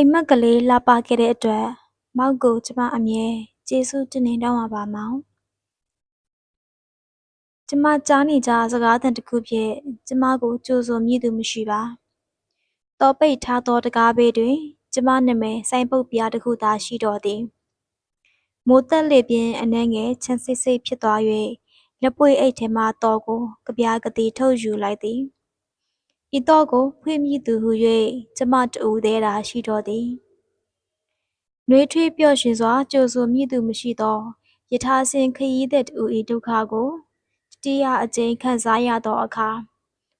အိမ်မက်ကလေးလာပါခဲ့တဲ့အတွက် မောက်ကို ကျမအမြဲကျေးဇူးတင်နေတော့မှာပါမောင်ကျမကြားနေကြစကားသံတစ်ခုဖြင့်ကျမကိုကြိုဆိုမည်သူမရှိပါတော်ပိတ်ထားသောတကားဘေးတွင် ကျမနာမည်စိုင်းပုတ်ပြားတစ်ခုသာရှိတော်သည်မိုးတက်လေပြင်းအနှဲငယ်ချမ်းစိတ်စိတ်ဖြစ်သွား၍လက်ပွေအိတ်ထဲမှတော်ကိုကြပြားကတိထုတ်ယူလိုက်သည် ဤတော့ကိုဖွင့်မိသူဟု၍ကျမတူသေးတာရှိတော်သည်နှွေးထွေးပျော့ရွှင်စွာကြိုဆိုမိသူမရှိသောယထာစဉ်ခရီးသည်တူဤဒုက္ခကိုတတိယအကြိမ်ခံစားရသောအခါ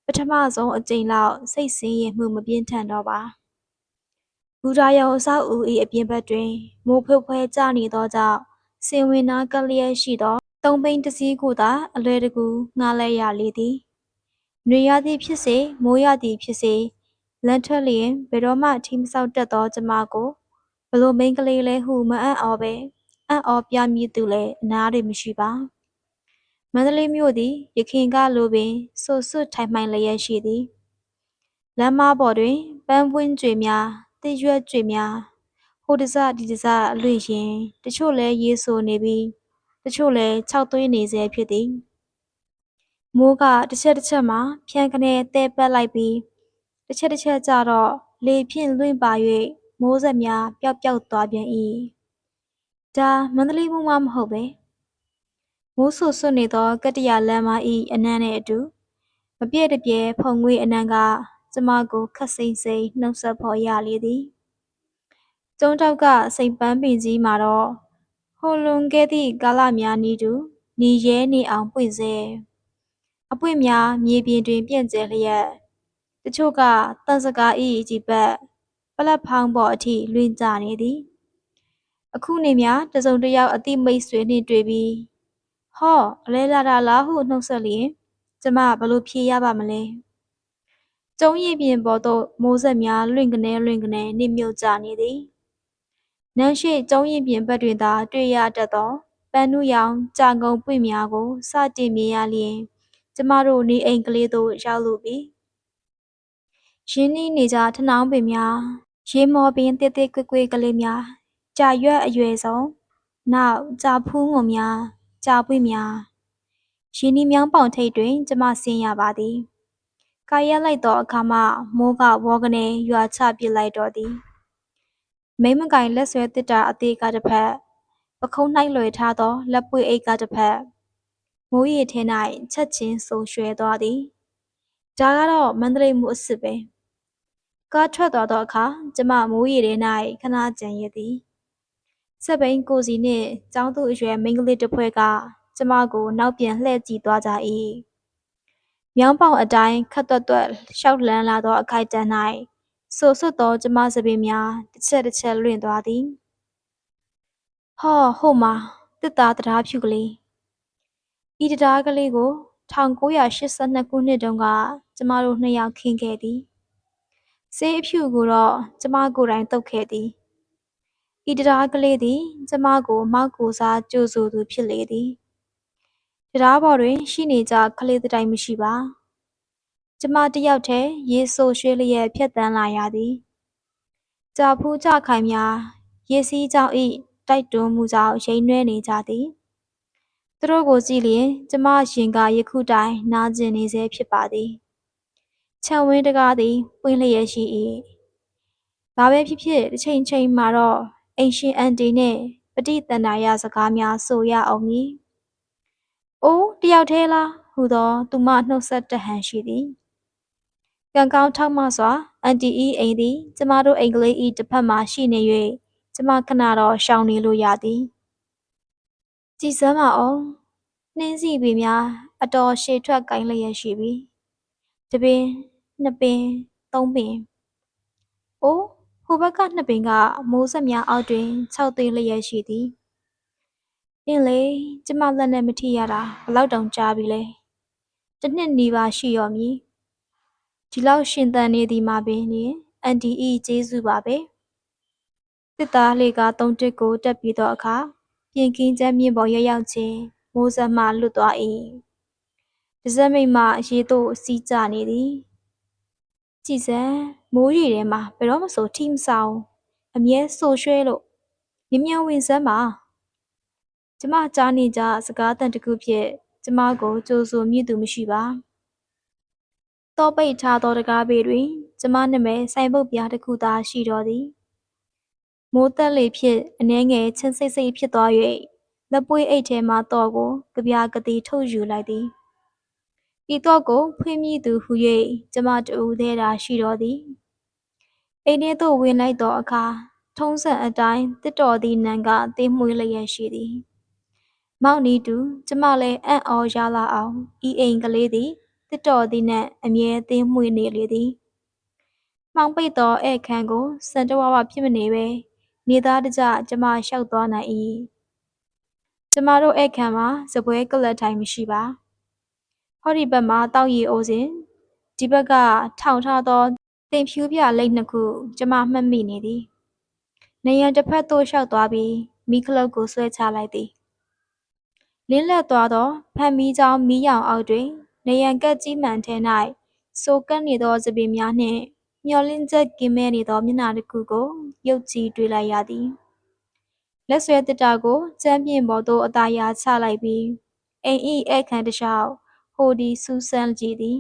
ပထမဆုံးအကြိမ်လောက်စိတ်ဆင်းရဲမှုမပြင်းထန်တော့ပါဘူရာယုံအဆောက်အဦ၏အပြင်ဘက်တွင်မိုးဖွဲဖွဲကျနေသောကြောင့်စင်ဝင်နာကလျက်ရှိသောသုံးဘိန်းတစ်စီးကိုသာအလွယ်တကူငှားလဲရလေသည်။ နွေရာသီဖြစ်စေမိုးရာသီဖြစ်စေလမ်းထွက်လျင်ဘယ်တော့မှထီးမဆောက်တတ်သောကျမကိုဘလို့မိန်းကလေးလဲဟုမအံ့ဩပဲအံ့ဩပြမည်သူလည်းအနားတွင်မရှိပါ။မန္တလေးမြို့သည်ယခင်ကလိုပင်ဆွတ်ဆွတ်ထိုင်မှန်လျက်ရှိသည်။လမ်းမပေါ်တွင်ပန်းပွင့်ကြွေများတစ်ရွက်ကြွေများဟိုတစဒီတစအလွင့်ရင်တချို့လဲရေးဆိုနေပြီးတချို့လဲခြောက်သွေးနေစေဖြစ်သည် မိုးကတစ်ချက်တစ်ချက်မှဖြန်းကနေတဲပတ်လိုက်ပြီးတစ်ချက်တစ်ချက်ကြတော့လေဖြင့်လွင့်ပါ၍မိုးဆက်များပျောက်ပျောက်သွားပြန်၏ဒါမန္တလေးမိုးမမဟုတ်ပဲမိုးဆူဆွနေသောကတ္တရလမ်းမ၏အနံ့နှင့်အတူမပြည့်တပြဲဖုံငွေအနံ့ကကျမကိုခတ်စိမ့်စိမ့်နှုတ်ဆက်ဖော်ရလေသည်ကျုံတောက်ကစိန်ပန်းပင်ကြီးမှာတော့ဟိုလွန်ခဲ့သည့်ကာလများနည်းတူနေရဲနေအောင်ပွင့်စေ အပွင့်များမြေပြင်တွင် ပြန့်ကျဲလျက် တချို့ကတန်စကားဤကြည်ပတ် ပလက်ဖောင်းပေါ်အထိလွင်ကြနေသည် အခုနေများတစုံတစ်ယောက်အတိမိတ်ဆွေနှင့်တွေ့ပြီးဟောအလဲလာတာလားဟုနှုတ်ဆက်လျင်ကျမဘလို့ဖြေရပါမလဲကျုံးရည်ပြင်ပေါ်သို့မိုးဆက်များလွင့်ကနေလွင့်ကနေနှိမ့်မြုပ်ကြနေသည်နန်းရှိကျုံးရင်ပြင်ဘက်တွင်သာတွေ့ရတတ်သောပန်းနုရောင်ကြာငုံပွင့်များကိုစတင်မြင်ရလျင် ကျမတို့နေအိမ်ကလေးသို့ရောက်လူပြီရင်းနှီးနေကြထနောင်းပင်များရေမော်ပင်တစ်တစ်ကွေ့ကွေ့ကလေးများကြာရွက်အရွယ်ဆုံးနောက်ကြာဖူးငုံများကြာပွင့်များရင်းနှီးမြောင်းပေါင်ထိပ်တွင် ကျမဆင်းရပါသည်ကာရက်လိုက်သောအခါမှမိုးကဝေါကနေရွာချပစ်လိုက်တော့သည်မိမကင်လက်ဆွဲတစ်တာအသေးကတစ်ဖက်ပခုံး၌လွယ်ထားသောလက်ပွေအိတ်ကတစ်ဖက် မိုးရီထဲ၌ချက်ချင်းဆုံရွှဲသွားသည်ဒါကတော့မန္တလေးမှုအစ်စ်ပဲကားထွက်သွားသောအခါကျမမိုးရီထဲ၌ခဏကြံရသည်ဆက်ဘိန်းကိုစီနှင့်ចောင်းသူအရွယ်မိန်းကလေးတစ်ဖွဲ့ကကျမကိုနောက်ပြန်လှည့်ကြည့်သွားကြ၏မြောင်းပေါင်အတိုင်းခတ်သွက်သွက်ရှောက်လန်းလာသောအခိုက်အတန့်၌ဆိုဆွတ်သောကျမစပင်များတစ်ချက်တစ်ချက်လွင့်သွားသည်ဟောဟိုမှာတစ်သားတရားဖြူကလေး ဤတရားကလေးကို1982ခုနှစ်တုန်းကကျမတို့နှစ်ယောက်ခင်းခဲ့သည်ဆေးအဖြူကိုတော့ကျမကိုယ်တိုင်တုတ်ခဲ့သည်ဤတရားကလေးသည် ကျမကိုမောက်ကိုစားကြိုဆိုသူဖြစ်လေသည်တရားပေါ်တွင် ရှိနေကြကလေးတိုင်မရှိပါ ကျမတယောက်တည်းရေဆိုရွှေလျက်ဖြတ်တန်းလာရသည်ကြာဖူးကြခိုင်များရေစီးကြောင့်ဤတိုက်တွန်းမှုကြောင့်ရိမ့်နှွဲနေကြသည် သူတို့ကိုကြည့်လျင်ကျမရှင်ကယခုတိုင်နာကျင်နေစေဖြစ်ပါသည်ခြံဝင်းတကားသည်ပွင့်လျက်ရှိ၏ဘာပဲဖြစ်ဖြစ်တစ်ချိန်ချိန်မှာတော့အိမ်ရှင်အန်တီနှင့်ပဋိသန္ဓာရစကားများဆိုရအောင်မည်။အိုးတယောက်သေးလားဟူသောသူမနှုတ်ဆက်တဟန်ရှိသည်။ကံကောင်းထောက်မစွာအန်တီဤအိမ်သည် ကျမတို့အိမ်ကလေးဤတစ်ဖက်မှရှိနေ၍ကျမခဏတော့ရှောင်နေလို့ရသည်။ ကြည်စမ်းပါအောင်နှင်းစီပေများအတော်ရှည်ထွက်ကင်လျက်ရှိပြီ။တပင်နှစ်ပင်သုံးပင်အိုးဟိုဘက်ကနှစ်ပင်ကမိုးဆက်များအောက်တွင်ခြောက်သွေးလျက်ရှိသည်အင်းလေကျမလက်နဲ့မထိရတာဘလောက်တောင်ကြာပြီလဲတစ်နှစ်နီးပါးရှိရောမည်ဒီလောက်ရှင်သန်နေသည်မှာပင်နေအန်တီအီကျေးဇူးပါပဲတစ်သားလေးကသုံးတစ်ကိုတက်ပြီးတော့အခါ ပြင်ကင်းကျမ်းမြင့်ပေါ်ရောက်ရောက်ချင်းမိုးစက်မှလွတ်သွား၏တစက်မိတ်မှရေသို့စီးကျနေသည်ကြည်စံမိုးရီထဲမှာဘယ်တော့မဆိုထိမဆောင်အမြဲဆိုရွှဲလို့မြမြန်ဝင်စမ်းပါကျမကြားနေကြစကားတန်တကူဖြင့်ကျမကိုကြိုဆိုမြည်သူမရှိပါတော့ပိတ်ထားသောတကားပေတွင် ကျမနာမည်ဆိုင်ပုတ်ပြားတစ်ခုသာရှိတော်သည် မိုးတက်လေဖြင့် အနှဲငယ်ချင်းစိတ်စိတ်ဖြစ်သွား၍လက်ပွေးအိတ်ထဲမှတော့ကိုကြပြာကတိထုတ်ယူလိုက်သည်ဤတော့ကို ဖွင့်မိသူဟု၍ကျမတူသေးတာရှိတော်သည် အိမ်ထဲသို့ ဝင်လိုက်သောအခါ ထုံးစံအတိုင်းတစ်တော်သည်နံကတေးမွေးလျက်ရှိသည် မောက်နီတူ ကျမလည်း အံ့ဩရလာအောင် ဤအိမ်ကလေးသည်တစ်တော်သည်နှင့်အမြဲသေးမွေးနေလေသည် မှောင်ပိတ်သောဧည့်ခန်းကို စံတဝါဝဖြစ်မနေပဲ နေသားတကြကျမလျှောက်သွားနိုင်၏ကျမတို့ဧည့်ခန်းမှာစပွဲကလပ်ထိုင်မရှိပါဟောဒီဘက်မှာတောက်ရီအိုးစဉ်ဒီဘက်ကထောင်ထားသောတင်ဖြူးပြလိတ်နှစ်ခုကျမမှတ်မိနေသည်နေရန်တစ်ဖက်သို့လျှောက်သွားပြီးမိခလုတ်ကိုဆွဲချလိုက်သည်လင်းလက်သွားသောဖန်မီးချောင်းမီးရောင်အောက်တွင် နေရန်ကက်ကြီးမှန်ထဲ၌စိုးကပ်နေသောစပင်များနှင့် မျောလင်းချက်ကင်းမဲနေသောမျက်နှာတစ်ခုကိုရုပ်ကြည့်တွေ့လိုက်ရသည်လက်ဆွဲတစ်တာကိုကျမ်းပြင်ပေါ်သို့အသာယာချလိုက်ပြီးအိမ်ဤဧကန်တစ်လျှောက်ဟိုဒီစူးစမ်းကြည့်သည်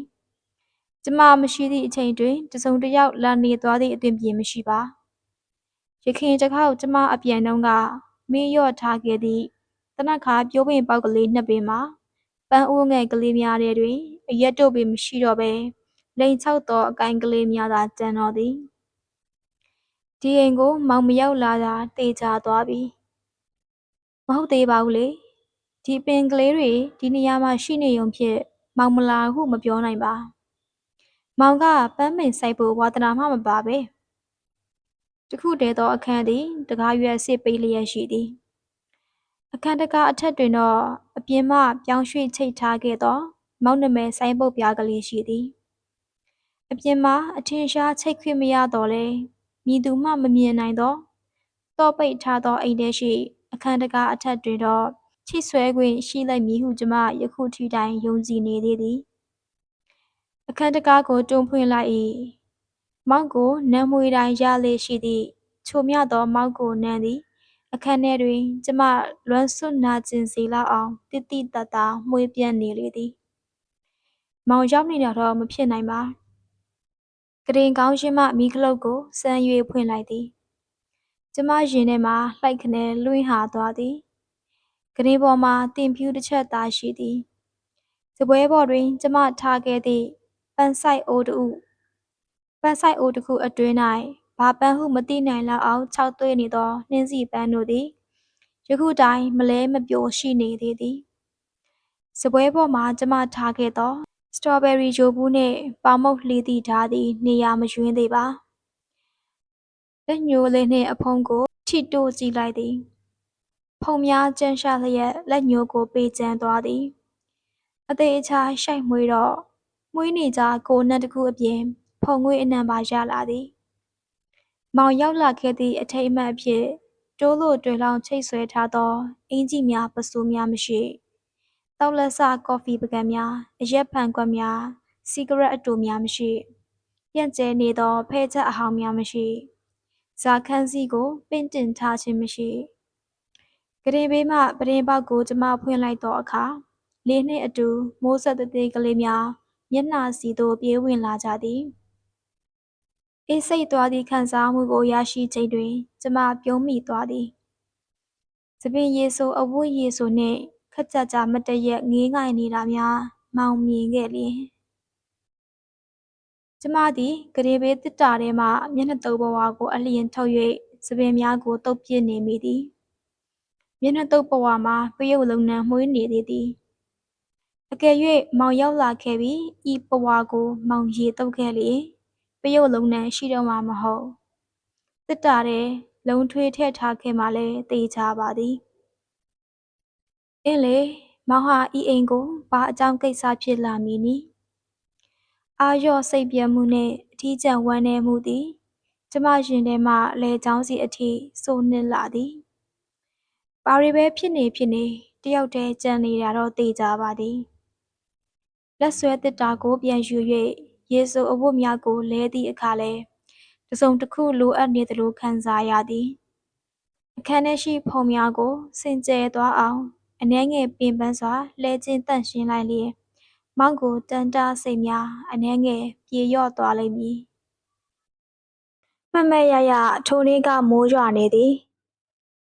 ကျမမရှိသည့်အချိန်တွင်တစုံတစ်ယောက်လာနေသွားသည့်အသွင်ပြင်မရှိပါရခင်တစ်ခေါက်ကျမအပြန်တုန်းကမေးလျော့ထားခဲ့သည့်တနခါပြိုးပင်ပေါက်ကလေးနှစ်ပင်မှာပန်းအိုးငယ်ကလေးများထဲတွင်အရက်တို့ပင်မရှိတော့ဘဲ လိန်ချောက်သောအကိုင်းကလေးများသာကျန်တော်သည်ဒီအိမ်ကို မောင်မရောက်လာတာတေချာသွားပြီမဟုတ်သေးပါဘူးလေဒီပင်ကလေးတွေဒီနေရာမှာရှိနေုံဖြင့်မောင်မလာဟုမပြောနိုင်ပါ မောင်ကပန်းမင်ဆိုင်ဖို့ဝါသနာမှမပါပဲတခုတည်းသောအခန်းသည်တကားရွက်စစ်ပေးလျက်ရှိသည်အခန်းတကားအထက်တွင်တော့အပြင်မှပြောင်းရွှေ့ချိတ်ထားခဲ့သော မောက်နမဲဆိုင်ပုတ်ပြားကလေးရှိသည် အပြင်မှာ အထင်ရှား ချိတ်ခွင့်မရတော့လဲမြည်သူမှ မမြင်နိုင်သောတော့ပိတ်ထားသော အိမ်ထဲရှိ အခန်းတကားအထက်တွင်တော့ ချိဆွဲခွင့် ရှိလိုက်မည်ဟု ကျွန်မ ယခုထိတိုင် ယုံကြည်နေသေးသည် အခန်းတကားကို တွန်းဖွင့်လိုက်၏မောက်ကိုနမ်းမွေတိုင်းရလေရှိသည့် ချိုမြသော မောက်ကိုနမ်းသည် အခန်းထဲတွင် ကျမလွမ်းဆွနာကျင်စေလောက်အောင်တိတိတတ်တာမှွေးပြန့်နေလေသည် မောင်ရောက်နေတာတော့ မဖြစ်နိုင်ပါ ကရင်ကောင်းရှင်းမှမိခလုတ်ကိုစမ်း၍ဖွင့်လိုက်သည်ကျမရင်ထဲမှာလှိုက်ခနဲလွင့်ဟာသွားသည်ကရင်ပေါ်မှာတင်ဖြူတစ်ချက်သာရှိသည်စပွဲပေါ်တွင် ကျမထားခဲ့သည့်ပန်းဆိုင်အိုးတူပန်းဆိုင်အိုးတစ်ခုအတွင်း၌ဘာပန်းဟုမသိနိုင်လောက်အောင်ခြောက်သွေးနေသောနှင်းစီပန်းတို့သည်ယခုတိုင်မလဲမပြိုရှိနေသေးသည်စပွဲပေါ်မှာကျမထားခဲ့သော စတော်ဘယ်ရီဂျိုဘူးနှင့်ပေါမုတ်လှီးသည့်ဓားသည် နေရာမယွင်းသေးပါလက်ညှိုးလေးနှင့်အဖုံးကိုထိတိုးကြည့်လိုက်သည် ဖုံများကျန်းရှာလျက်လက်ညှိုးကိုပေးကျန်းသွားသည် အသေးအချာရှိုက်မွေးတော့မွေးနေကြကိုနတ်တခုအပြင် ဖုံငွေအနံပါရလာသည် မောင်ရောက်လာခဲ့သည့်အထိတ်အမှတ်အဖြစ်တိုးလို့တွင်လောင်ချိတ်ဆွဲထားသောအင်ကြီးများပစိုးများမရှိ တောက်လက်စကော်ဖီပကံများအရက်ဖန်ကွက်များစီဂရက်အတူများမရှိပြန့်ကျဲနေသောဖဲချက်အဟောင်းများမရှိဇာခန်းစီကိုပင့်တင်ထားခြင်းမရှိကရင်ဘေးမှပရင်ပေါက်ကိုကျမဖွင့်လိုက်သောအခါလေးနှင့်အတူမိုးဆက်သေးသေးကလေးများမျက်နှာစီသို့ပြေးဝင်လာကြသည်အေးစိတ်သွားသည့်ခံစားမှုကိုရရှိချိန်တွင် ကျမပြုံးမိသွားသည်။သပင်ရည်ဆိုအဝတ်ရည်ဆိုနှင့် ခပ်ကြာကြာမတ်တရက်ငေးငိုင်နေတာများမောင်မြင်ခဲ့လျင်ကျမသည်ကလေးဘေးတစ်တာထဲမှမျက်နှာတုပ်ဘဝကိုအလျင်ထုတ်၍သပင်များကိုတုပ်ပစ်နေမိသည်။မျက်နှာတုပ်ဘဝမှာပရုပ်လုံနံမွှေးနေသေးသည်။အကယ်၍မောင်ရောက်လာခဲ့ပြီးဤဘဝကိုမောင်ရေတုပ်ခဲ့လျင်ပရုတ်လုံးနံရှိတော့မှာမဟုတ်တစ်တာတဲ့လုံထွေးထည့်ထားခဲ့မှလည်းတေချာပါသည် အင်းလေမောင်ဟာဤအိမ်ကိုဘာအကြောင်းကိစ္စဖြစ်လာမည်နီအာရော့စိတ်ပြတ်မှုနှင့်အထီးကျန်ဝမ်းနည်းမှုသည်ကျမရင်ထဲမှလဲချောင်းစီအထိစိုးနစ်လာသည်ပါရီပဲဖြစ်နေဖြစ်နေတယောက်တည်းကြံနေတာတော့တေချာပါသည်လက်ဆွဲတစ်တာကိုပြန်ယူ၍ရေဆိုအဝတ်များကိုလဲသည့်အခါလဲတစ်စုံတစ်ခုလိုအပ်နေသလိုခံစားရသည်အခန်းထဲရှိဖုံများကိုစင်ကြယ်သွားအောင် အနှဲငယ်ပင်ပန်းစွာ လှဲချင်းတန့်ရှင်းလိုက်လျင်မောက်ကိုတန်တားစိတ်များ အနှဲငယ်ပြေလျော့သွားလိမ့်မည်မမတ်ရရ ထိုနေ့က မိုးရွာနေသည်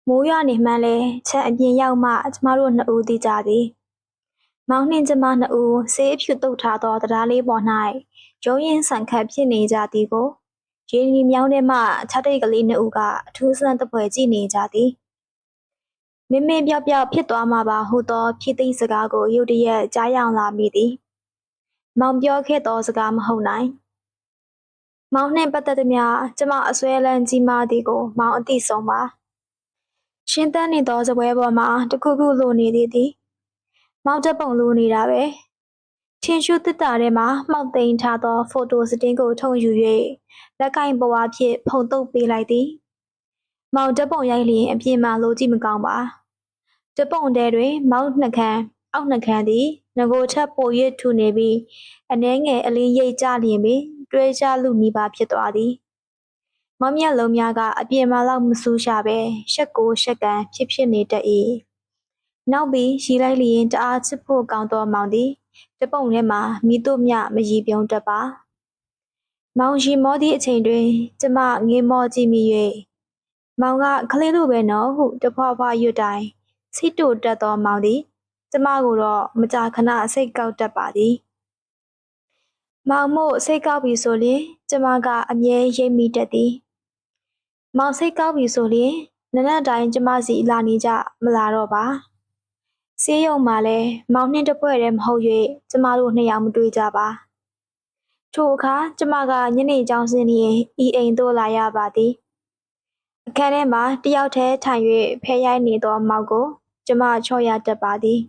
မိုးရွာနေမှန်းလဲချက်အပြင်ရောက်မှ ကျမတို့နှစ်ဦး သိကြသည် မောင်နှင့်ကျမနှစ်ဦး ဆေးအဖြူတုတ်ထားသောတရားလေးပေါ်၌ရုံးရင်ဆန်ခတ် ဖြစ်နေကြသည်ကိုရင်းနှီးမြောင်းထဲမှ ခြားတိတ်ကလေးနှစ်ဦးက အထူးဆန်းတပွဲကြည့်နေကြသည် မင်းမင်းပြောက်ပြောက်ဖြစ်သွားမှာပါဟုသောဖြစ်သိစကားကိုရုတ်တရက်ကြားယောင်လာမိသည်မောင်ပြောခဲ့သောစကားမဟုတ်နိုင်မောင်နှင့်ပတ်သက်သည်များကျမအစွဲလန်းကြီးမားသည်ကို မောင်အသိဆုံးပါရှင်းတန်းနေသောစပွဲပေါ်မှာတခုခုလိုနေသည်သည်မောင်တက်ပုံလိုနေတာပဲထင်ရှုတစ်တာထဲမှာမှောက်သိမ်းထားသောဖိုတိုစတင်းကိုထုံယူ၍လက်ကင်ပွားဖြင့်ဖုံတုပ်ပေးလိုက်သည် မောင်တက်ပုံရိုက်လျင်အပြင်မှာလိုကြည့်မကောင်းပါတက်ပုံတဲတွင် မောင်နှခမ်းအောက်နှခမ်းသည်ငကိုထက်ပို၍ထူနေပြီးအနှဲငယ်အလင်းရိပ်ကြလျင်ပင်တွဲကြလူနီးပါဖြစ်သွားသည်မမျက်လုံးများကအပြင်မှာလောက်မဆူးရှာပဲရှက်ကိုရှက်ကန်ဖြစ်ဖြစ်နေတတ်၏နောက်ပြီးရီလိုက်လျင်တအားချစ်ဖို့ကောင်းသောမောင်သည်တပုံထဲမှာမိတို့မြမရီပြုံးတတ်ပါမောင်ရီမောသည့်အချိန်တွင် ကျမငေးမောကြည့်မိ၍ မောင်ကကလေးလိုပဲနော်ဟုတဖွာဖွာရွတ်တိုင်းစိတ်တူတက်သောမောင်သည်ကျမကိုတော့မကြာခဏစိတ်ကောက်တတ်ပါသည်မောင်မို့စိတ်ကောက်ပြီဆိုရင်ကျမကအမြဲရိပ်မိတတ်သည်မောင်စိတ်ကောက်ပြီဆိုရင်နနက်တိုင်းကျမစီလာနေကြမလာတော့ပါဆေးရုံမှာလည်းမောင်နှင်းတစ်ဖွဲ့တည်းမဟုတ်၍ကျမတို့နှစ်ယောက်မတွေ့ကြပါထိုအခါကျမကညနေကျောင်းဆင်းလျင်ဤအိမ်သို့လာရပါသည် အခန်းထဲမှာတယောက်တည်းထိုင်၍ဖဲရိုက်နေသောမောက်ကို ကျမချော့ရတတ်ပါသည်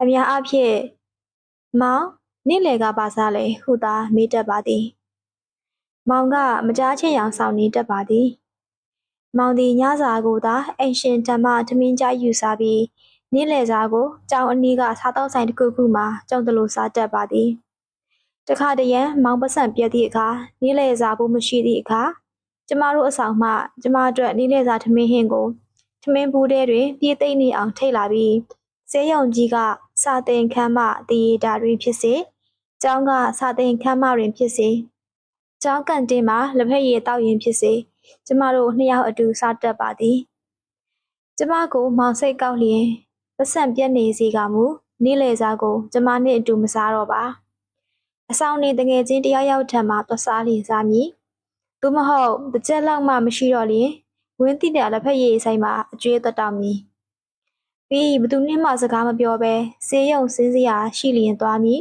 အများအားဖြင့်မောင်နေ့လယ်ကပါစားလေဟုသာမေးတတ်ပါသည် မောင်ကမကြားချင်အောင်စောင့်နေတတ်ပါသည် မောင်သည်ညစာကိုသာအိမ်ရှင်ဓမ္မထမင်းကြားယူစားပြီးနေ့လယ်စာကိုကျောင်းအနီးကစားသောက်ဆိုင်တစ်ခုခုမှာကြုံသလိုစားတတ်ပါသည်တခါတရံမောင်ပစံပြက်သည့်အခါနေ့လယ်စာဘူးမရှိသည့်အခါ ကျမတို့အဆောင်မှကျမအတွက်နေ့လယ်စာထမင်းဟင်းကိုထမင်းဘူးထဲတွင်ပြေးသိမ့်နေအောင်ထိတ်လာပြီးဆေးရုံကြီးကစာသင်ခန်းမှတည်ရတာတွင်ဖြစ်စေကျောင်းကစာသင်ခန်းမတွင်ဖြစ်စေကျောင်းကန်တင်းမှာလက်ဖက်ရည်တောက်ရင်ဖြစ်စေကျမတို့နှစ်ယောက်အတူစားတတ်ပါသည်ကျမကိုမောင်စိတ်ကောက်လျင်ပတ်စံပြက်နေစီကမူနေ့လေစားကို ကျမနဲ့အတူမစားတော့ပါအဆောင်နေတငယ်ချင်းတယောက်ယောက်ထံမှသွားစားလျင်စားမည် သို့မဟုတ်တစ်ချက်လောက်မှမရှိတော့လျင်ဝင်းတိတဲ့လက်ဖက်ရည်ဆိုင်မှာအကျွေးသက်တောက်မည်ပြီးဘသူနှင်းမှစကားမပြောဘဲစေးရုံစင်းစရာရှိလျင်သွားမည်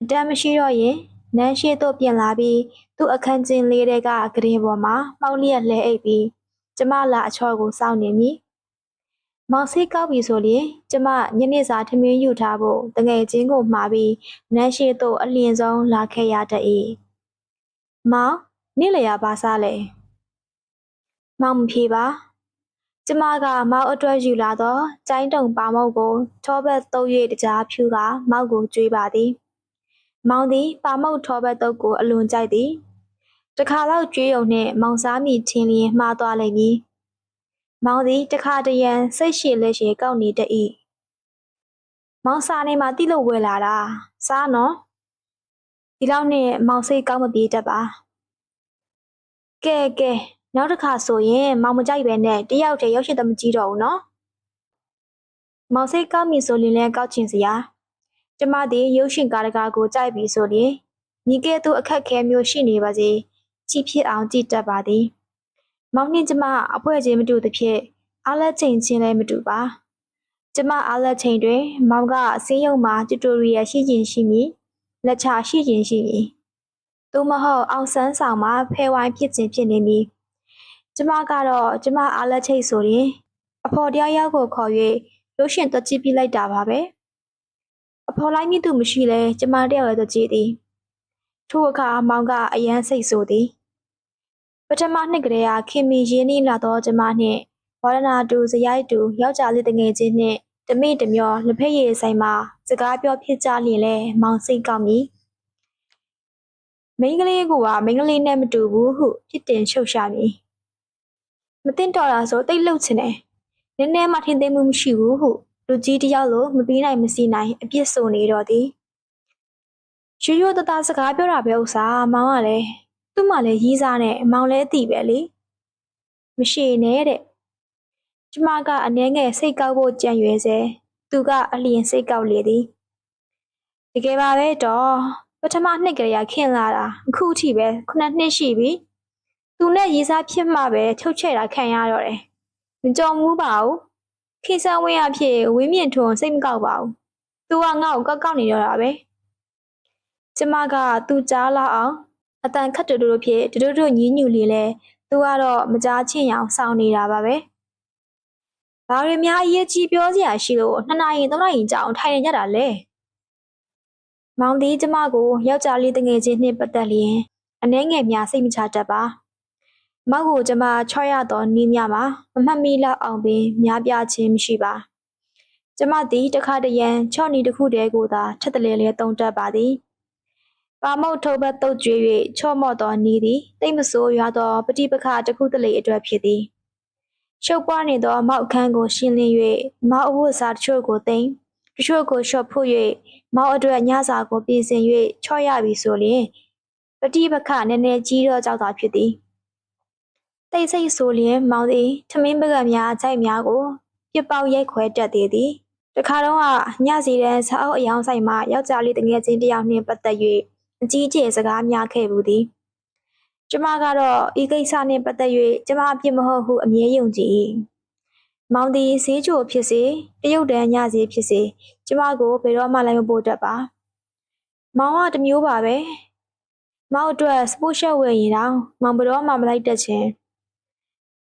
အတမ်းမရှိတော့ရင်နန်းရှိသို့ပြင်လာပြီးသူ့အခန်းချင်းလေးတဲကကရင်ပေါ်မှာမှောက်လျက်လဲအိပ်ပြီးကျမလာအချော့ကိုစောင့်နေမည်မောင်စိတ်ကောက်ပြီဆိုရင်ကျမညနေစာထမင်းယူထားဖို့တငယ်ချင်းကိုမှာပြီးနန်းရှိသို့အလျင်ဆုံးလာခဲ့ရတတ်၏မောင် နေ့လျာပါစားလဲမောင်မဖြေပါကျမကမောက်အတွက်ယူလာသောကျိုင်းတုံပါမုတ်ကိုထောဘက်တုပ်၍တကြားဖြူကမောက်ကိုကျွေးပါသည်မောင်သည်ပါမုတ်ထောဘက်တုပ်ကိုအလွန်ကြိုက်သည်တခါလောက်ကျွေးုံနှင့်မောင်စားမိထင်လျင်မှားသွားလိမ့်မည်မောင်သည်တခါတရံစိတ်ရှည်လက်ရှည်ကောက်နေတတ်၏မောင်စားနေမှတိလို့ဝယ်လာတာစားနော်ဒီလောက်နဲ့မောင်စိတ်ကောက်မပြေတတ်ပါ ကဲကဲနောက်တစ်ခါဆိုရင်မောင်မကြိုက်ပဲနဲ့တယောက်တည်းရောက်ရှိတမကြည့်တော့ဘူးနော်မောင်စိတ်ကောက်မိဆိုရင်လည်းကောက်ချင်စရာကျမသည်ရုပ်ရှင်ကားတကားကိုကြိုက်ပြီဆိုရင်ညီကဲ့သို့အခက်ခဲမျိုးရှိနေပါစေကြည့်ဖြစ်အောင်ကြည့်တတ်ပါသည်မောင်နှင့်ကျမအဖွဲချင်းမတူသဖြင့်အားလက်ချိန်ချင်းလည်းမတူပါကျမအားလက်ချိန်တွင် မောင်ကဆေးရုံမှာတူတိုရီယာရှိခြင်းရှိမည်လက်ချရှိခြင်းရှိမည် သို့မဟုတ်အောင်ဆန်းဆောင်မှာဖဲဝိုင်းဖြစ်ခြင်းဖြစ်နေမည်ကျမကတော့ကျမအားလက်ချိတ်ဆိုရင် အဖော်တရားရောက်ကိုခေါ်၍ရုပ်ရှင်တွက်ကြည့်ပြလိုက်တာပါပဲအဖော်လိုက်မိသူမရှိလဲကျမတယောက်လည်းတွက်ကြည့်သည်ထို့အခါမောင်ကအယမ်းစိတ်ဆိုသည်ပထမနှစ်ကလေးကခင်မီရင်းနှီးလာသောကျမနှင့်ဝါရဏတူဇရိုက်တူယောက်ျားလေးတငယ်ချင်းနှင့်တမိတမျောလက်ဖက်ရည်ဆိုင်မှာစကားပြောဖြစ်ကြလျင်လဲမောင်စိတ်ကောက်မည် မိန်းကလေးကမိန်းကလေးနဲ့မတူဘူးဟုပြစ်တင်ရှုတ်ရှာမည်မသိတော့တာဆိုတိတ်လှုပ်ချင်တယ်နည်းနည်းမှထင်သိမ်းမှုမရှိဘူးဟုလူကြီးတယောက်လိုမပြီးနိုင်မစီနိုင်အပြစ်ဆိုနေတော့သည်ရိုးရိုးသားသားစကားပြောတာပဲဥစားမောင်ကလည်းသူ့မှလည်းရီးစားနဲ့မောင်လည်းအသိပဲလေမရှိနဲ့တဲ့ကျမကအနှဲငယ်စိတ်ကောက်ဖို့ကြံရွယ်စေသူကအလျင်စိတ်ကောက်လေသည်တကယ်ပါပဲတော့ ပထမနှစ်ကလေးကခင်လာတာအခုထိပဲခုနှစ်နှစ်ရှိပြီသူနဲ့ရီးစားဖြစ်မှပဲထုတ်ချဲ့တာခံရတော့တယ်မကြော်ဘူးပါဘူးခေဆန်းဝင်းအဖြစ်ဝင်းမြင့်ထွန်းစိတ်မကောက်ပါဘူးသူကငါ့ကိုကောက်ကောက်နေတော့တာပဲကျမကသူကြားလာအောင်အတန်ခတ်တူတူဖြစ်တူတူညင်းညူလေးလဲသူကတော့မကြားချင်းအောင်စောင်းနေတာပါပဲဘာတွေများအရေးကြီးပြောစရာရှိလို့နှစ်နာရီသုံးနာရီကြာအောင်ထိုင်နေကြတာလဲ မောင်သည်ကျမကိုယောက်ျားလေးတငယ်ချင်းနှင့်ပတ်သက်လျင်အနှဲငယ်များစိတ်မချတတ်ပါမောက်ကိုကျမချော့ရသောနီးများမှာမမှတ်မိလောက်အောင်ပင်များပြခြင်းမရှိပါကျမသည်တခါတရံချော့နီတစ်ခုတည်းကိုသာထက်တလဲလဲတုံတက်ပါသည်ပါမုတ်ထုတ်ဘက်တုတ်ကျွေး၍ချော့မော့သောနီးသည်တိတ်မဆိုးရွာသောပฏิပခတစ်ခုတလေအတွက်ဖြစ်သည်ရှုပ်ပွားနေသောမောက်အခန်းကိုရှင်းလင်း၍မောက်အဝတ်စားတချို့ကိုသိမ်း တချို့ကိုရှော့ဖို့၍မောက်အတွက်ညစာကိုပြင်ဆင်၍ချော့ရပြီဆိုလျှင်ပฏิပခနည်းနည်းကြီးတော့ကြောက်တာဖြစ်သည်တိတ်ဆိတ်ဆိုလျင်မောင်သည်ထမင်းပကံများအကြိုက်များကိုပြစ်ပေါက်ရိုက်ခွဲတတ်သေးသည်တခါတော့ညစီတန်းစာအုပ်အယောင်ဆိုင်မှယောက်ျားလေးတငယ်ချင်းတစ်ယောက်နှင့်ပတ်သက်၍အကြီးကျယ်စကားများခဲ့ဘူးသည်ကျမကတော့ဤကိစ္စနှင့်ပတ်သက်၍ကျမအပြစ်မဟုတ်ဟုအမြဲယုံကြည်၏ မောင်သည်ဈေးချိုဖြစ်စေတရုတ်တန်းညစီဖြစ်စေကျမကိုဘယ်တော့မှလည်းမပို့တတ်ပါမောင်ကတမျိုးပါပဲမောင်အတွက်စပို့ရှက်ဝယ်ရင်တော့မောင်ဘယ်တော့မှမလိုက်တတ်ချင်း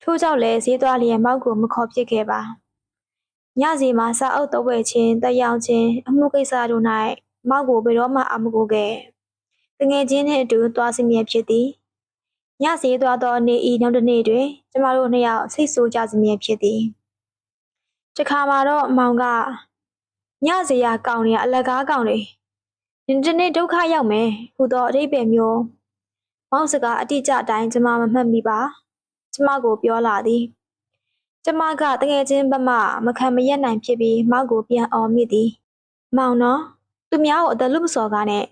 ထို့ကြောင့်လည်းဈေးသွားလျက်မောက်ကိုမခေါ်ဖြစ်ခဲ့ပါညစီမှာစာအုပ်တော့ဝယ်ခြင်းတက်ရောက်ခြင်းအမှုကိစ္စတို့၌မောက်ကိုဘယ်တော့မှအမကိုခဲ့တငယ်ချင်းနှင့်အတူသွားစီမြဲဖြစ်သည်ညစီသွားသောနေ့ဤနောက်တစ်နေ့တွင်ကျမတို့နှစ်ယောက်ဆိတ်ဆိုးကြစီမြဲဖြစ်သည် တခါမှာတော့မောင်ကညစီရကောင်းနေအလကားကောင်းနေဒီနေ့ဒုက္ခရောက်မယ်ဟူသောအဓိပ္ပာယ်မျိုးမောင်စကားအတိအကျအတိုင်းကျမမမှတ်မိပါကျမကိုပြောလာသည်ကျမကတကယ်ချင်းဘက်မှမခံမရက်နိုင်ဖြစ်ပြီးမောက်ကိုပြန်អော်မိသည် မောင်နော်သူများကိုအသက်လူမစော်ကားနဲ့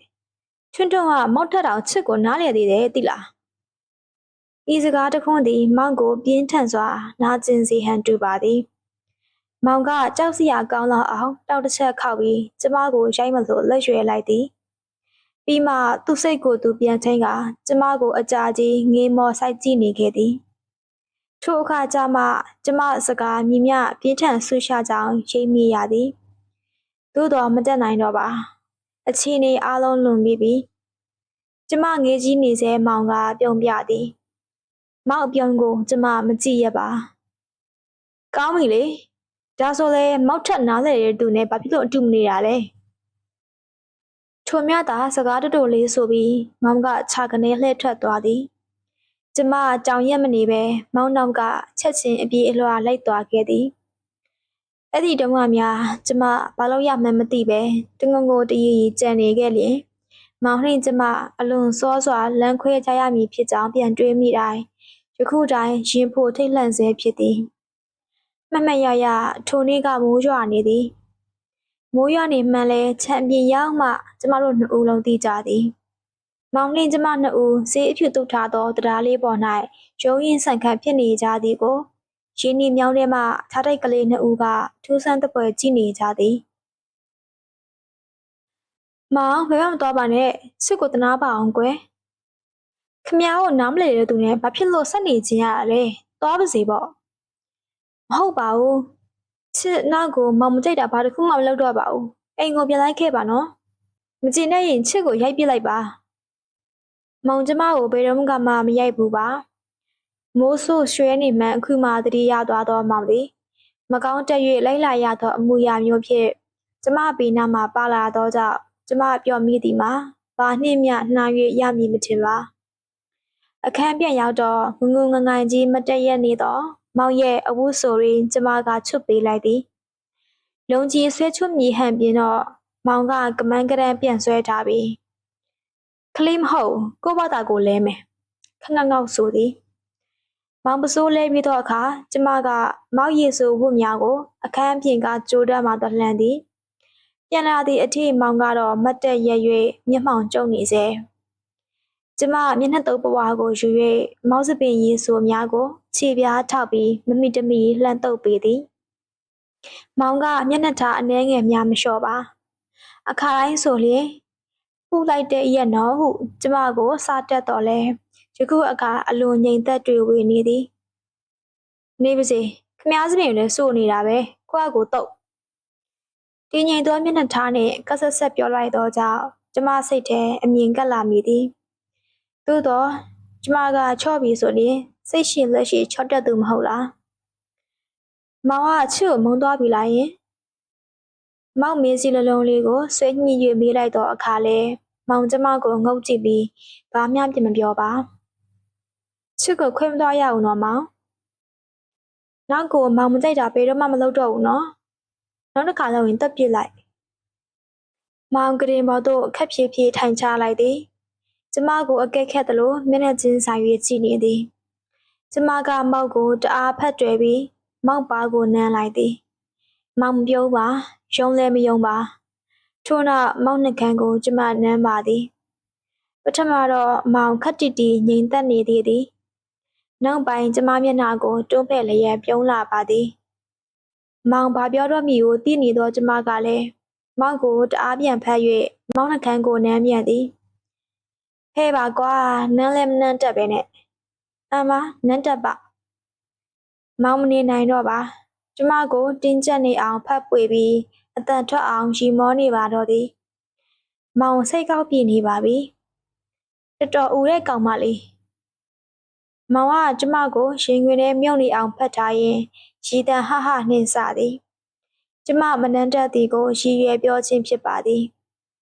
ချွန်းထွန်းကမောက်ထက်တောင်ချစ်ကိုနားလေသေးတယ်သိလားဤစကားတခွန်းသည်မောင်ကိုပြင်းထန်စွာနာကျင်စေဟန်တူပါသည် မောင်ကကြောက်စရာကောင်းလောက်အောင်တောက်တစ်ချက်ခောက်ပြီးကျမကိုရိုက်မလို့လက်ရွယ်လိုက်သည်ပြီးမှသူ့စိတ်ကိုသူပြန်ထိန်ကကျမကိုအကြာကြီးငေးမော်ဆိုင်ကြည့်နေခဲ့သည်ထိုအခါကျမှကျမစကားမြည်မြပြင်းထန်ဆူရှာကြောင်းရိပ်မိရသည်သို့တော်မတက်နိုင်တော့ပါအခြေအနေအလုံးလွန်ပြီးပြီကျမငေးကြီးနေစေမောင်ကပြုံပြသည်မောက်ပြုံကို ကျမမကြည့်ရပါ ကောင်းပြီလေ ဒါဆိုလဲမောက်ထက်နားလေတဲ့သူနဲ့ဘာဖြစ်လို့အတူမနေတာလဲထိုမြတာစကားတတိုလေးဆိုပြီးမောင်ကခြာကနေလှည့်ထွက်သွားသည်ကျမကြောင်ရက်မနေပဲမောင်းနောက်ကချက်ချင်းအပြေးအလွှာလိုက်သွားခဲ့သည်အဲ့ဒီတုန်းကများကျမဘာလို့ရမှန်းမသိပဲတငုံကိုတရီရီကြံနေခဲ့လျင်မောင်နှင့်ကျမအလွန်စောစွာလမ်းခွဲကြရမည်ဖြစ်ကြောင်းပြန်တွေးမိတိုင်းယခုတိုင်းရင်ဖို့ထိတ်လန့်စေဖြစ်သည် မမရရထိုနေ့ကမိုးရွာနေသည်မိုးရွာနေမှန်လဲချန်ပြင်းရောက်မှကျမတို့နှစ်ဦးလုံးသိကြသည်မောင်နှင့်ကျမနှစ်ဦးဆေးအဖြူတုတ်ထားသောတရားလေးပေါ်၌ရုံးရင်ဆန်ခတ်ဖြစ်နေကြသည်ကိုရင်းနှီးမြောင်းထဲမှထားတိုက်ကလေးနှစ်ဦးကထူးဆန်းတပွဲကြည့်နေကြသည်မောင်ဘယ်မှမသွားပါနဲ့စစ်ကိုတနာပါအောင်ကွယ်ခမ ्या ကိုနားမလည်တဲ့သူနဲ့ဘာဖြစ်လို့ဆက်နေခြင်းရလဲသွားပါစေပေါ့မ ဟုတ်ပါဘူးချစ်နောက်ကိုမောင်မကြိုက်တာဘာတစ်ခုမှမလုပ်တော့ပါဘူးအိမ်ကိုပြန်လိုက်ခဲ့ပါနော်မကြည့်နဲ့ရင်ချစ်ကိုရိုက်ပစ်လိုက်ပါမောင်ကျမကိုဘယ်တော့မှမရိုက်ဘူးပါမိုးဆိုးရွှဲနေမှန်အခုမှတတိရသွားသောမောင်သည်မကောင်းတက်၍လိုက်လာရသောအမှုရာမျိုးဖြင့်ကျမပေနာမှပါလာသောကြောင့်ကျမပြောမိသည်မှာဘာနှင့်မျှနှာ၍ရမည်မထင်ပါအခန်းပြန်ရောက်တော့ငငုံငငိုင်ကြီးမတက်ရက်နေတော့ မောင်ရဲ့အဝတ်ဆိုရင်ကျမကချွတ်ပေးလိုက်သည်လုံကြီးဆွဲချွတ်မြည်ဟန်ပြင်းတော့မောင်ကကမန်းကရန်ပြန်ဆွဲထားပြီးကလေးမဟုတ်ကိုယ့်ဘာသာကိုလဲမယ်ခငငေါက်ဆိုသည်မောင်ပစိုးလဲပြီးတော့အခါကျမကမောက်ရည်ဆိုဝတ်များကိုအခန်းပြင်ကကြိုးတမ်းမှတော့လှန်သည်ပြန်လာသည့်အထိမောင်ကတော့မတ်တက်ရက်၍မျက်မှောင်ကျုံနေစေ ကျမမျက်နှာတုပ်ပဝါကိုယူ၍မောက်စပင်ရည်ဆိုများကို ခြေပြားထောက်ပြီးမမိတမိလှမ်းတုပ်ပေးသည်မောင်ကမျက်နှာထားအနှဲငယ်များမလျှော့ပါအခါတိုင်းဆိုလျင်ပူလိုက်တဲ့ရက်နော်ဟုကျမကိုစားတက်တော်လဲယခုအခါအလွန်ငြိမ်သက်တွေဝေနေသည်နေပါစေခမားစပင်လည်းစိုးနေတာပဲကိုယ့်အကိုတော့ဒီငြိမ်သောမျက်နှာထားနှင့်ကဆက်ဆက်ပြောလိုက်သောကြောင့်ကျမစိတ်ထဲအမြင်ကပ်လာမိသည် သို့တော့ကျမကချော့ပြီဆိုရင်စိတ်ရှင်လက်ရှိချော့တတ်သူမဟုတ်လားမောင်ကချစ်ကိုမုန်းသွားပြီလားယင်မောင်မင်းစီလလုံးလေးကိုဆွဲညှိ၍မေးလိုက်တော့အခါလဲမောင်ကျမကိုငုတ်ကြည့်ပြီးဘာမှပြင်မပြောပါချစ်ကိုခွင့်မသွားရဘူးနော်မောင်နောက်ကိုမောင်မကြိုက်တာဘယ်တော့မှမလုပ်တော့ဘူးနော်နောက်တစ်ခါလောက်ရင်တက်ပြစ်လိုက်မောင်ကရင်ပေါ်သို့ခက်ဖြည်းဖြည်းထိုင်ချလိုက်သည် ကျမကိုအကဲခက်သလိုမျက်နှာချင်းဆိုင်၍ကြည့်နေသည်ကျမကမောက်ကိုတအားဖက်တွယ်ပြီးမောက်ပါကိုနမ်းလိုက်သည်မောင်မပြောပါယုံလည်းမယုံပါထို့နောက်မောင်နှကန်းကို ကျမနမ်းပါသည်ပထမတော့မောင်ခက်တီတီငြိမ်သက်နေသေးသည်နောက်ပိုင်းကျမမျက်နှာကိုတွန်းဖက်လျက်ပြုံးလာပါသည်မောင်ဘာပြောတော့မည်ကိုသိနေသောကျမကလည်းမောင်ကိုတအားပြန်ဖက်၍မောင်နှကန်းကိုနမ်းပြန်သည် ဟဲ့ပါကွာနမ်းလည်းမနမ်းတက်ပဲနဲ့အမနမ်းတက်ပါမောင်မနေနိုင်တော့ပါကျမကိုတင်းကျပ်နေအောင်ဖတ်ပွေပြီးအတန်ထွက်အောင်ရီမောနေပါတော့သည်။မောင်စိတ်ကောက်ပြေနေပါပြီ။တော်တော်ဦးတဲ့ကောင်မလေး။မောင်ကကျမကိုရင်ခွင်ထဲမြုပ်နေအောင်ဖတ်ထားရင်ရီတန်ဟဟနှင်းစသည်။ကျမမနှမ်းတတ်သည်ကိုရည်ရွယ်ပြောခြင်းဖြစ်ပါသည်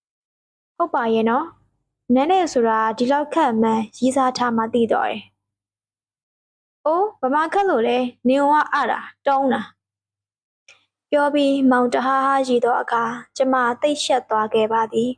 ။ဟုတ်ပါရဲ့နော်။ နန်းနဲ့ဆိုတာဒီလောက်ခက်မှန်းရီးစားထားမှသိတော့တယ်။အိုးဗမာခက်လို့လဲနေုံကအတာတုံးတာပြောပြီးမောင်တဟားဟားရီသောအခါကျမသိပ်ရှက်သွားခဲ့ပါသည်